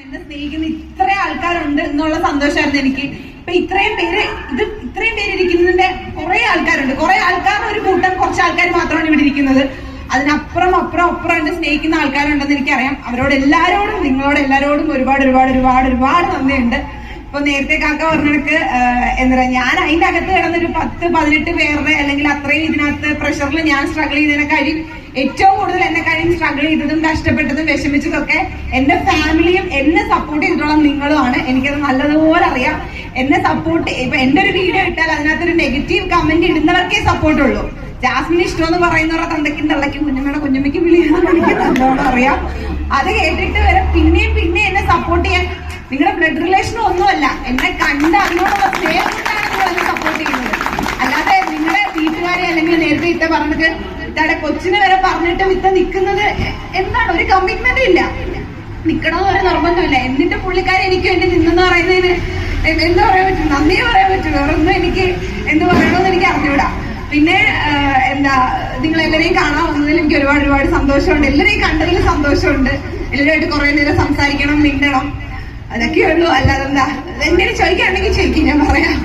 എന്നെ സ്നേഹിക്കുന്ന ഇത്ര ആൾക്കാരുണ്ട് എന്നുള്ള സന്തോഷമായിരുന്നു എനിക്ക്. ഇപ്പൊ ഇത്രയും പേര് ഇത് ഇത്രയും പേര് ഇരിക്കുന്നതിന്റെ കുറെ ആൾക്കാരുണ്ട്. കുറെ ആൾക്കാർ ഒരു കൂട്ടം കുറച്ച് ആൾക്കാർ മാത്രമാണ് ഇവിടെ ഇരിക്കുന്നത്. അതിനപ്പുറം അപ്പുറം അപ്പുറം എന്നെ സ്നേഹിക്കുന്ന ആൾക്കാരുണ്ടെന്ന് എനിക്കറിയാം. അവരോട് എല്ലാരോടും നിങ്ങളോട് എല്ലാരോടും ഒരുപാട് ഒരുപാട് ഒരുപാട് ഒരുപാട് നന്ദിയുണ്ട്. ഇപ്പൊ നേരത്തെ കാക്ക പറഞ്ഞിടക്ക് എന്താ പറയാ ഞാൻ അതിന്റെ അകത്ത് കിടന്നൊരു പത്ത് പതിനെട്ട് പേരുടെ അല്ലെങ്കിൽ അത്രയും ഇതിനകത്ത് പ്രഷറിൽ ഞാൻ സ്ട്രഗിൾ ചെയ്തതിനെ കഴിയും ഏറ്റവും കൂടുതൽ എന്നെ കഴിയും സ്ട്രഗിൾ ചെയ്തതും കഷ്ടപ്പെട്ടതും വിഷമിച്ചതൊക്കെ എന്റെ ഫാമിലിയും എന്നെ സപ്പോർട്ട് ചെയ്തിട്ടുള്ള നിങ്ങളുമാണ്. എനിക്കത് നല്ലതുപോലെ അറിയാം. എന്നെ സപ്പോർട്ട് ഇപ്പൊ എന്റെ ഒരു വീഡിയോ ഇട്ടാൽ അതിനകത്തൊരു നെഗറ്റീവ് കമന്റ് ഇടുന്നവർക്കേ സപ്പോർട്ട് ഉള്ളൂ. ജാസ്മിൻ ഇഷ്ടം എന്ന് പറയുന്നവരുടെ തന്തയ്ക്കും തള്ളയ്ക്കും കുഞ്ഞമ്മയുടെ കുഞ്ഞമ്മയ്ക്കും വിളിയെന്ന് എനിക്ക് നല്ലോണം അറിയാം. അത് കേട്ടിട്ട് വരെ പിന്നെയും പിന്നെ എന്നെ സപ്പോർട്ട് നിങ്ങളുടെ ബ്ലഡ് റിലേഷൻ ഒന്നുമല്ല എന്നെ കണ്ട് അതിനോടുള്ള സ്നേഹം നിങ്ങൾ എന്നെ സപ്പോർട്ട് ചെയ്യുന്നത്. അല്ലാതെ നിങ്ങളുടെ വീട്ടുകാരെ അല്ലെങ്കിൽ നേരത്തെ ഇത്ത പറഞ്ഞിട്ട് ഇത്തയുടെ കൊച്ചിനെ വരെ പറഞ്ഞിട്ട് ഇത്ത നിൽക്കുന്നത് എന്താണ്? ഒരു കമ്മിറ്റ്മെന്റ് ഇല്ല. നിക്കണമെന്ന് ഒരു നിർബന്ധമില്ല. എന്നിട്ട് പുള്ളിക്കാരെ എനിക്ക് വേണ്ടി നിന്നെന്ന് പറയുന്നതിന് എന്താ പറയാൻ പറ്റും? നന്ദി പറയാൻ പറ്റും. വേറെ ഒന്നും എനിക്ക് എന്ത് പറയണമെന്ന് എനിക്ക് അറിഞ്ഞൂടാ. പിന്നെ എന്താ നിങ്ങൾ എല്ലാവരെയും കാണാൻ വന്നതിൽ എനിക്ക് ഒരുപാട് ഒരുപാട് സന്തോഷമുണ്ട്. എല്ലാവരെയും കണ്ടതിൽ സന്തോഷമുണ്ട്. എല്ലാവരുമായിട്ട് കുറെ നേരം സംസാരിക്കണം മിണ്ടണം. അതൊക്കെ ഉള്ളൂ അല്ലാതെ എന്താ? എന്തെങ്കിലും ചോദിക്കുകയാണെങ്കിൽ ചോദിക്കും ഞാൻ പറയാം.